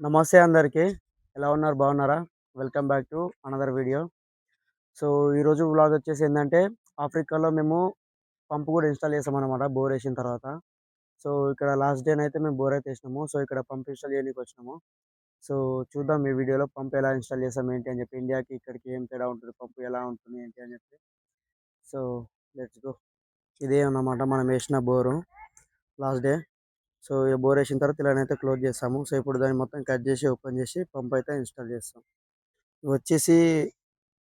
నమస్తే అందరికీ. ఎలా ఉన్నారు? బాగున్నారా? Welcome back to another video. So, ఈరోజు వ్లాగ్ వచ్చేసి ఏంటంటే ఆఫ్రికాలో మేము పంప్ కూడా ఇన్‌స్టాల్ చేసామన్నమాట బోర్ వేసిన తర్వాత. సో, ఇక్కడ లాస్ట్ డేనైతే మేము బోర్ అయితే వేసినాము సో, ఇక్కడ పంప్ ఇన్‌స్టాల్ చేయడానికి వచ్చినాము. సో, చూద్దాం ఈ వీడియోలో పంప్ ఎలా ఇన్‌స్టాల్ చేసాం ఏంటి అని చెప్పి, ఇండియాకి ఇక్కడికి ఏం తేడా ఉంటుంది, పంప్ ఎలా ఉంటుంది ఏంటి అని చెప్పి. So, let's go. ఇదే అన్నమాట మనం వేసిన బోరు లాస్ట్ డే. సో, ఇక బోర్ వేసిన తర్వాత ఇలానైతే క్లోజ్ చేస్తాము సో, ఇప్పుడు దాన్ని మొత్తం కట్ చేసి, ఓపెన్ చేసి పంప్ అయితే ఇన్‌స్టాల్ చేస్తాం. వచ్చేసి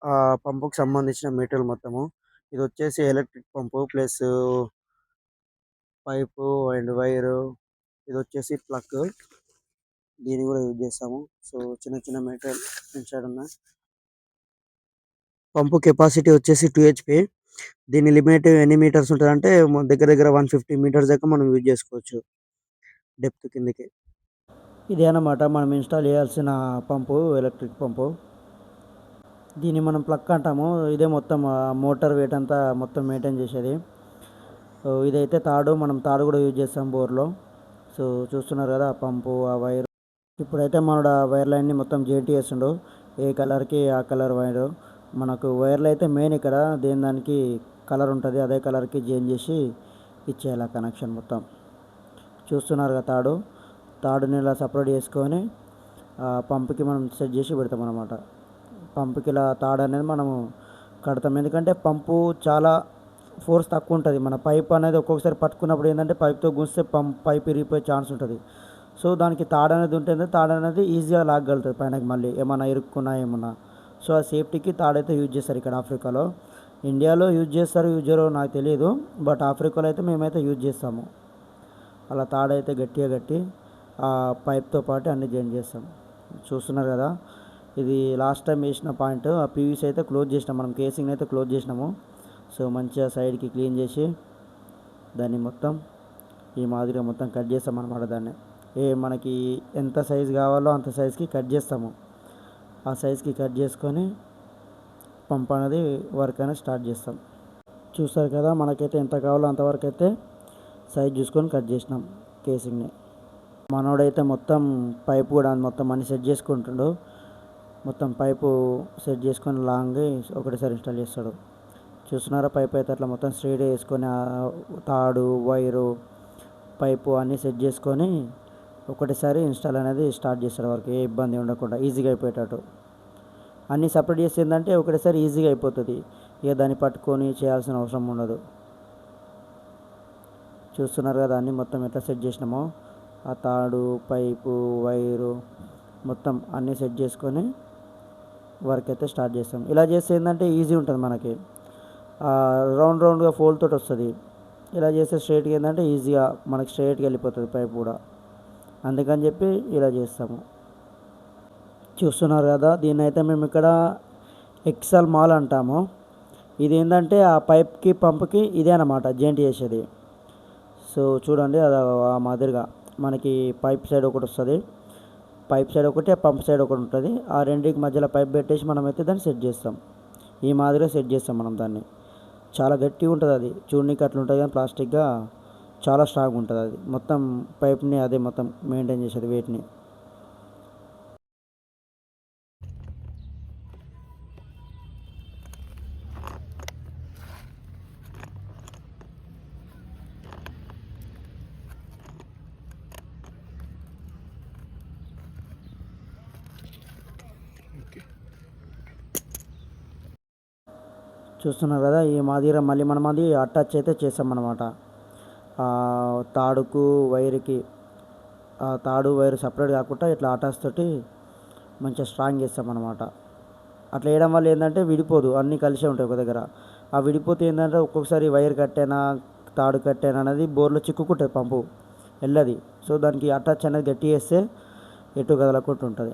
ఆహ్, పంపుకు సంబంధించిన మెటీరియల్ మొత్తము. ఇది వచ్చేసి electric pump plus pipe and wire. ఇదొచ్చేసి plug. దీన్ని కూడా యూజ్ చేస్తాము. సో, చిన్న చిన్న మెటీరియల్ ఇన్స్టాల్ ఉన్నాయి. పంపు కెపాసిటీ వచ్చేసి టూ హెచ్పి దీని లిమిట్ ఎన్ని మీటర్స్ ఉంటదంటే, దగ్గర దగ్గర వన్ ఫిఫ్టీ మీటర్స్ దాకా మనం యూజ్ చేసుకోవచ్చు. డెప్త్ కిందకి. ఇదే అన్నమాట మనం ఇన్‌స్టాల్ చేయాల్సిన పంపు. ఎలక్ట్రిక్ పంపు. దీన్ని మనం ప్లగ్ అంటాము. ఇదే మొత్తం మోటార్ వెయిట్ అంతా మొత్తం మెయింటైన్ చేసేది. ఇదైతే తాడు. మనం తాడు కూడా యూజ్ చేస్తాం బోర్‌లో. సో, చూస్తున్నారు కదా! ఆ పంపు, ఆ వైర్ ఇప్పుడైతే మన వైర్ లైన్‌ని మొత్తం జాయింట్ చేస్తుండు. ఏ కలర్‌కి ఆ కలర్ వైర్ మనకు వైర్లు అయితే మెయిన్ ఇక్కడ దేని దానికి కలర్ ఉంటుంది అదే కలర్‌కి చేంజ్ చేసి ఇచ్చేయాలి ఆ కనెక్షన్ మొత్తం. చూస్తున్నారు కదా తాడు. తాడుని ఇలా సపరేట్ చేసుకొని పంపుకి పంప్‌కి మనం సెట్ చేసి పెడతాం అనమాట పంప్‌కి ఇలా తాడు అనేది మనము కడతాం. ఎందుకంటే పంపు చాలా ఫోర్స్ తక్కువ ఉంటుంది మన పైప్ అనేది ఒక్కొక్కసారి పట్టుకున్నప్పుడు ఏంటంటే పైప్‌తో గుంస్తే పంప్ పైప్ ఇరిగిపోయే ఛాన్స్ ఉంటుంది సో, దానికి తాడు అనేది ఉంటుంది. తాడు అనేది ఈజీగా లాగగలుగుతది పైనకి మళ్ళీ ఏమైనా ఇరుక్కున్నా ఏమన్నా. సో, ఆ సేఫ్టీకి తాడైతే యూజ్ చేస్తారు ఇక్కడ ఆఫ్రికాలో. ఇండియాలో యూజ్ చేస్తారు యూజ్ చేయరో నాకు తెలియదు బట్ ఆఫ్రికాలో అయితే మేమైతే యూజ్ చేస్తాము. అలా తాడైతే గట్టిగా కట్టి ఆ పైప్‌తో పాటు అన్ని జాయిన్ చేస్తాం. చూస్తున్నారు కదా! ఇది లాస్ట్ టైం వేసిన పాయింట్. ఆ పీవీసీ అయితే క్లోజ్ చేసినాం. మనం కేసింగ్ అయితే క్లోజ్ చేసినాము. సో, మంచిగా సైడ్‌కి క్లీన్ చేసి దాన్ని మొత్తం ఈ మాదిరిగా మొత్తం కట్ చేస్తాం అనమాట దాన్ని. ఏ మనకి ఎంత సైజ్ కావాలో అంత సైజ్‌కి కట్ చేస్తాము. ఆ సైజ్‌కి కట్ చేసుకొని పంప్ అనేది వర్క్ అనేది స్టార్ట్ చేస్తాం. చూస్తారు కదా! మనకైతే ఎంత కావాలో అంతవరకు అయితే సైజ్ చూసుకొని కట్ చేసినాం కేసింగ్‌ని. మనోడైతే మొత్తం పైపు కూడా మొత్తం అన్నీ సెట్ చేసుకుంటుండు. మొత్తం పైపు సెట్ చేసుకొని లాంగ్‌గా ఒకటేసారి ఇన్‌స్టాల్ చేస్తాడు. చూస్తున్నారా పైప్ అయితే అట్లా మొత్తం స్ట్రెయిట్‌గా వేసుకొని తాడు, వైరు, పైపు అన్నీ సెట్ చేసుకొని ఒకటేసారి ఇన్‌స్టాల్ అనేది స్టార్ట్ చేస్తాడు వారికి ఏ ఇబ్బంది ఉండకుండా ఈజీగా అయిపోయేటట్టు. అన్నీ సపరేట్ చేసి ఏంటంటే ఒకటేసారి ఈజీగా అయిపోతుంది ఇక దాన్ని పట్టుకొని చేయాల్సిన అవసరం ఉండదు. చూస్తున్నారు కదా! అన్నీ మొత్తం ఎట్లా సెట్ చేసినామో. ఆ తాడు, పైపు, వైరు మొత్తం అన్నీ సెట్ చేసుకొని వర్క్ అయితే స్టార్ట్ చేస్తాం. ఇలా చేస్తే ఏంటంటే ఈజీ ఉంటుంది మనకి. రౌండ్ రౌండ్‌గా ఫోల్ తోటి వస్తుంది ఇలా చేస్తే స్ట్రైట్గా ఏంటంటే ఈజీగా మనకి స్ట్రైట్గా వెళ్ళిపోతుంది పైప్ కూడా. అందుకని చెప్పి ఇలా చేస్తాము. చూస్తున్నారు కదా! దీన్నైతే మేము ఇక్కడ ఎక్సల్ మాల్ అంటాము. ఇది ఏంటంటే ఆ పైప్‌కి, పంప్‌కి ఇదే అన్నమాట జాయింట్ చేసేది. సో, చూడండి అది ఆ మాదిరిగా మనకి పైప్ సైడ్ ఒకటి వస్తుంది పైప్ సైడ్ ఒకటి, పంప్ సైడ్ ఒకటి ఉంటుంది ఆ రెండింటికి మధ్యలో పైప్ పెట్టేసి మనమైతే దాన్ని సెట్ చేస్తాం. ఈ మాదిరిగా సెట్ చేస్తాం మనం దాన్ని. చాలా గట్టిగా ఉంటుంది అది చూడనీకి అట్లా ఉంటుంది కానీ ప్లాస్టిక్‌గా చాలా స్టాగ్గా ఉంటుంది అది మొత్తం పైప్‌ని అదే మొత్తం మెయింటైన్ చేసేది వెయిట్‌ని. చూస్తున్నారు కదా! ఈ మాదిర మళ్ళీ మనం అది అటాచ్ అయితే చేస్తామన్నమాట. అనమాట తాడుకు, వైర్‌కి ఆ తాడు, వైర్ సపరేట్ కాకుండా ఇట్లా అటాచ్ తోటి మంచిగా స్ట్రాంగ్ చేస్తామన్నమాట. అట్లా వేయడం వల్ల ఏంటంటే విడిపోదు. అన్నీ కలిసే ఉంటాయి ఒక దగ్గర. ఆ విడిపోతే ఏంటంటే ఒక్కొక్కసారి వైర్ కట్టేనా, తాడు కట్టేనా అనేది బోర్‌లో చిక్కుకుంటుంది పంపు. వెళ్ళది సో, దానికి అటాచ్ అనేది గట్టి చేస్తే ఎటు కదలకుండా ఉంటుంది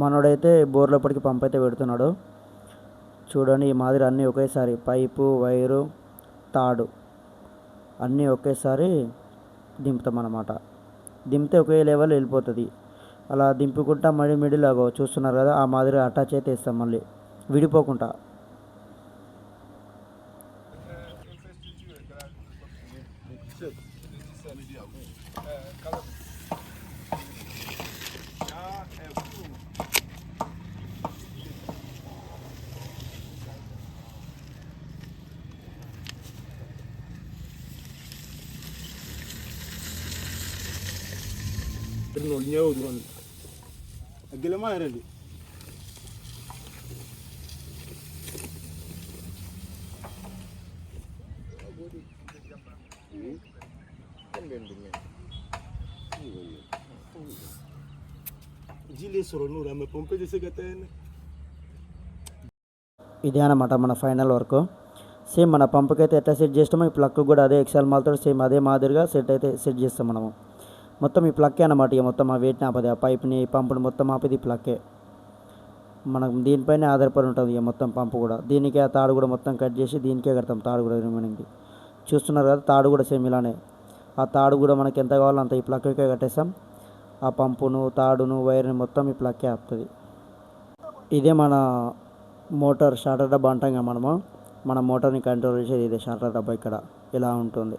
మనోడైతే బోర్ లోపలికి పంప్ అయితే పెడుతున్నాడు. చూడండి ఈ మాదిరి అన్నీ ఒకేసారి పైపు, వైరు, తాడు అన్నీ ఒకేసారి దింపుతాం అనమాట దింపితే ఒకే లెవెల్ వెళ్ళిపోతుంది అలా దింపుకుంటా మళ్ళీ మిడిల్ అగో చూస్తున్నారు కదా! ఆ మాదిరిగా అటాచ్ అయితే ఇస్తాం మళ్ళీ. విడిపోకుండా. N'olu ɲɛ y'o dɔrɔn de a gɛlɛma yɛrɛ de జిలే sɔrɔ n'o la mɛ pɔnpe tɛ se ka taa yen dɛ ఇదే అనమాట మన ఫైనల్ వర్క్ సేమ్ మన పంపుకి అయితే ఎట్లా సెట్ చేస్తామో ఈ ప్లగ్ కూడా అదే ఎక్సెల్ మాల్తో సేమ్ అదే మాదిరిగా సెట్ అయితే సెట్ చేస్తాం మనము మొత్తం ఈ ప్లక్కే అనమాట ఇక మొత్తం ఆ వెయిట్ని ఆపది. ఆ పైప్ని పంపుని మొత్తం ఆపేది ప్లక్కే. మనం దీనిపైనే ఆధారపడి ఉంటుంది ఇక మొత్తం పంపు కూడా. దీనికే ఆ తాడు కూడా మొత్తం కట్ చేసి దీనికే కడతాం తాడు కూడా రిమైనింగ్ చూస్తున్నారు కదా తాడు కూడా సేమ్ ఇలానే. ఆ తాడు కూడా మనకి ఎంత కావాలో అంత ఈ ప్లక్కే కట్టేస్తాం. ఆ పంపును తాడును వైర్ని మొత్తం ఈ ప్లక్కే ఆపుతుంది. ఇదే మన మోటార్ షార్టర్ డబ్బా అంటాం కదా మనము. మన మోటార్ని కంట్రోల్ చేసేది ఇదే షార్టర్ డబ్బా ఇక్కడ. ఇలా ఉంటుంది.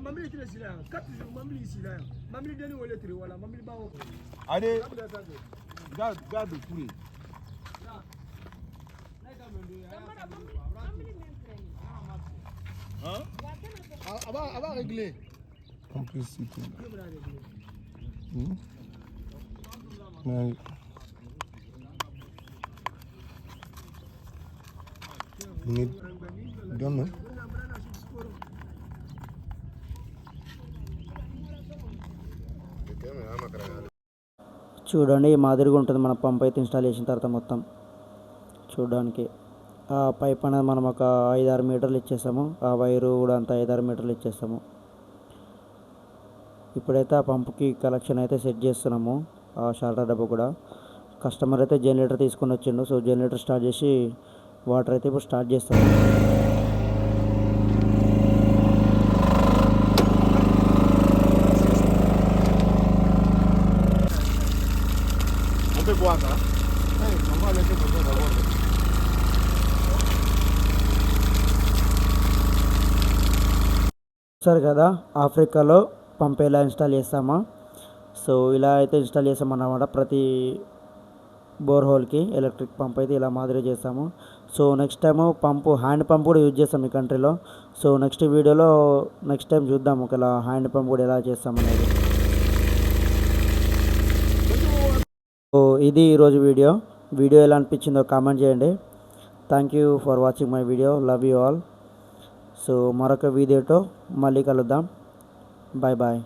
Mamili tire sila yan quatre jours mamili sila yan mamili deni wele tire wala mamili ba wo ade gad gad kure Hein? A va, a va régler. Complicité. Hmm? Mais ni don't చూడండి ఈ మాదిరిగా ఉంటుంది మన pump అయితే install చేసిన తర్వాత మొత్తం. చూడడానికి. ఆ పైప్ అనేది మనం ఒక ఐదారు మీటర్లు ఇచ్చేసాము. ఆ వైరు కూడా అంత ఐదారు మీటర్లు ఇచ్చేస్తాము ఇప్పుడైతే ఆ పంపుకి కలెక్షన్ అయితే సెట్ చేస్తున్నాము. ఆ షాల్టర్ డబ్బా కూడా. కస్టమర్ అయితే జనరేటర్ తీసుకొని వచ్చిండు. సో జనరేటర్ స్టార్ట్ చేసి వాటర్ అయితే ఇప్పుడు స్టార్ట్ చేస్తాము చూసారు కదా ఆఫ్రికాలో పంప్ ఎలా ఇన్స్టాల్ చేస్తామా? సో ఇలా అయితే ఇన్స్టాల్ చేస్తామన్నమాట ప్రతి బోర్ హోల్కి ఎలక్ట్రిక్ పంప్ అయితే ఇలా మాదిరి చేస్తాము. So next time pump hand pump కూడా యూజ్ చేస్తాం ఈ కంట్రీలో. సో నెక్స్ట్ వీడియోలో నెక్స్ట్ టైం చూద్దాం ఒకలా హ్యాండ్ పంప్ కూడా ఎలా చేస్తామనేది. సో ఇది ఈరోజు వీడియో. వీడియో ఎలా అనిపించిందో కామెంట్ చేయండి. Thank you for watching my video. Love you all. So మరొక వీడియోతో మళ్ళీ కలుద్దాం. Bye bye.